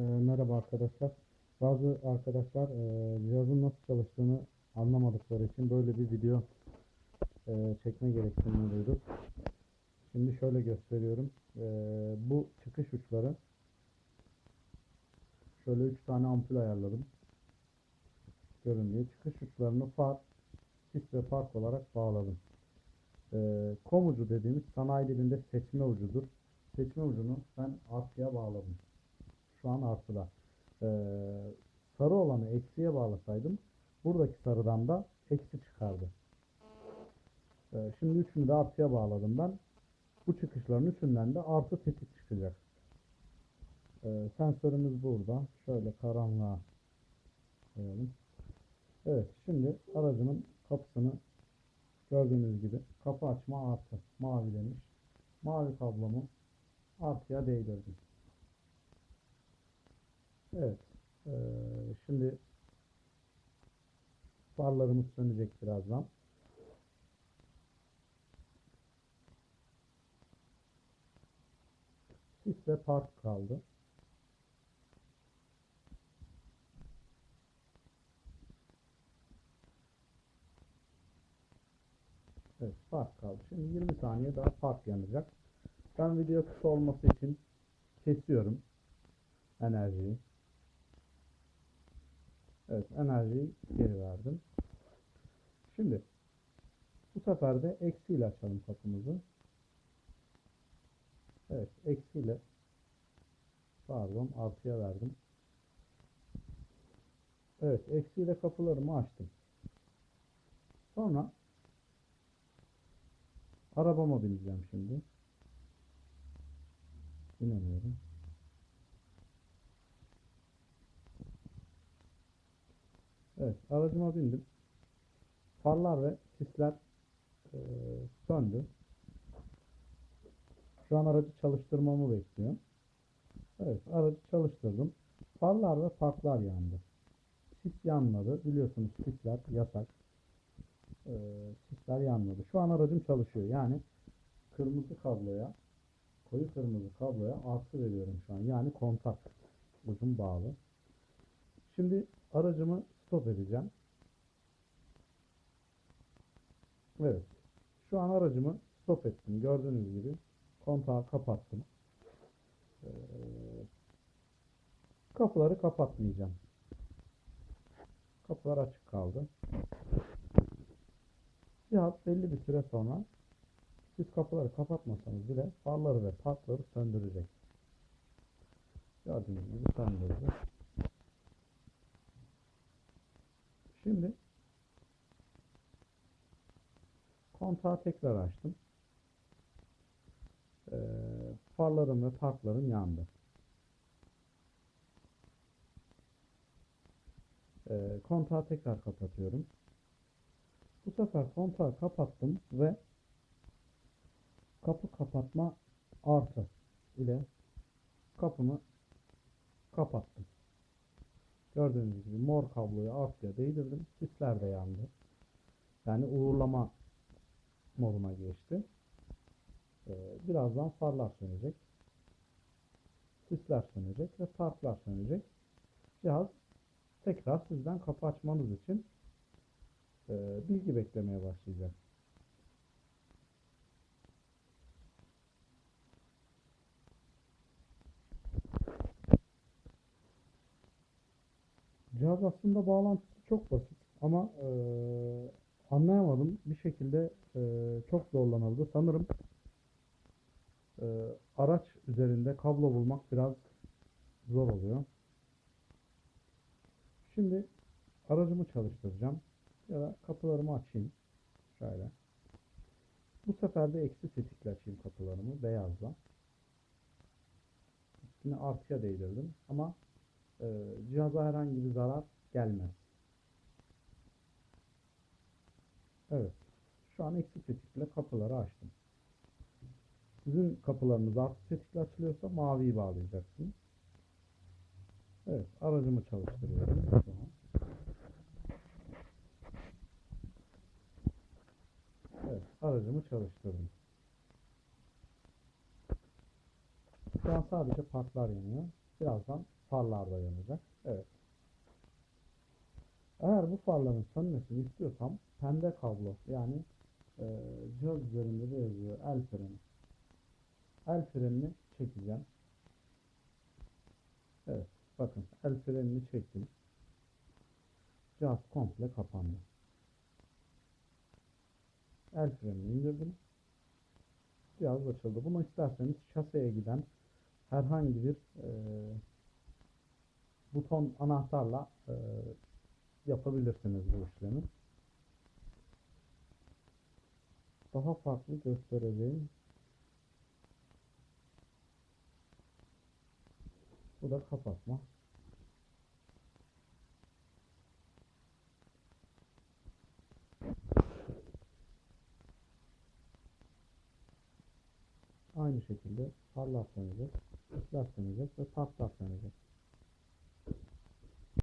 Ee, merhaba arkadaşlar. Bazı arkadaşlar e, cihazın nasıl çalıştığını anlamadıkları için böyle bir video e, çekme gereksinimi duyduk. Şimdi şöyle gösteriyorum. E, bu çıkış uçları şöyle 3 tane ampul ayarladım. Görün diye. Çıkış uçlarını far, sis ve park olarak bağladım. E, kom ucu dediğimiz sanayi dilinde seçme ucudur. Seçme ucunu ben artıya bağladım. Şu an artıda. Ee, sarı olanı eksiye bağlasaydım buradaki sarıdan da eksi çıkardı. Ee, şimdi üçünü de artıya bağladım ben. Bu çıkışların üçünden de artı tetik çıkacak. Ee, sensörümüz burada. Şöyle karanlığa koyalım. Evet şimdi aracımın kapısını gördüğünüz gibi kapı açma artı mavilemiş. Mavi kablomu artıya değdirdim. Evet. Ee, şimdi farlarımız sönecek birazdan. Sis ve park kaldı. Evet park kaldı. Şimdi 20 saniye daha park yanacak. Ben video kısa olması için kesiyorum enerjiyi. Evet enerjiyi geri verdim. Şimdi bu sefer de eksiyle açalım kapımızı. Evet eksiyle pardon artıya verdim. Evet eksiyle kapılarımı açtım. Sonra arabama bineceğim şimdi. Binemiyorum. Evet, aracıma bindim. Farlar ve sisler e, söndü. Şu an aracı çalıştırmamı bekliyor. Evet, aracı çalıştırdım. Farlar ve parklar yandı. Sis yanmadı. Biliyorsunuz sisler yasak. E, sisler yanmadı. Şu an aracım çalışıyor. Yani kırmızı kabloya koyu kırmızı kabloya artı veriyorum şu an. Yani kontak ucum bağlı. Şimdi aracımı stop edeceğim. Evet. Şu an aracımı stop ettim. Gördüğünüz gibi kontağı kapattım. Ee, kapıları kapatmayacağım. Kapılar açık kaldı. Cihaz belli bir süre sonra siz kapıları kapatmasanız bile farları ve parkları söndürecek. Gördüğünüz gibi söndürdü. Şimdi kontağı tekrar açtım. Ee, farlarım ve parklarım yandı. Ee, kontağı tekrar kapatıyorum. Bu sefer kontağı kapattım ve kapı kapatma artı ile kapımı kapattım. Gördüğünüz gibi mor kabloyu artıya değdirdim. Sisler de yandı. Yani uğurlama moduna geçti. Ee, birazdan farlar sönecek. Sisler sönecek ve parklar sönecek. Cihaz tekrar sizden kapı açmanız için e, bilgi beklemeye başlayacak. Cihaz aslında bağlantısı çok basit ama e, anlayamadım. Bir şekilde e, çok zorlanıldı. Sanırım e, araç üzerinde kablo bulmak biraz zor oluyor. Şimdi aracımı çalıştıracağım. Ya da kapılarımı açayım. Şöyle. Bu sefer de eksi tetikle açayım kapılarımı beyazla. Üstüne artıya değdirdim ama e, cihaza herhangi bir zarar gelmez. Evet. Şu an eksi tetikle kapıları açtım. Sizin kapılarınız artı tetikle açılıyorsa maviyi bağlayacaksınız. Evet. Aracımı çalıştırıyorum. Evet. Aracımı çalıştırdım. Şu an sadece parklar yanıyor. Birazdan farlar da yanacak. Evet. Eğer bu farların sönmesini istiyorsam pembe kablo yani e, cihaz üzerinde de yazıyor el freni. El frenini çekeceğim. Evet. Bakın el frenini çektim. Cihaz komple kapandı. El frenini indirdim. Cihaz açıldı. Bunu isterseniz şaseye giden herhangi bir e, buton anahtarla e, yapabilirsiniz bu işlemi. Daha farklı göstereceğim. Bu da kapatma. Aynı şekilde ışıklar sönecek ve parklar sönecek.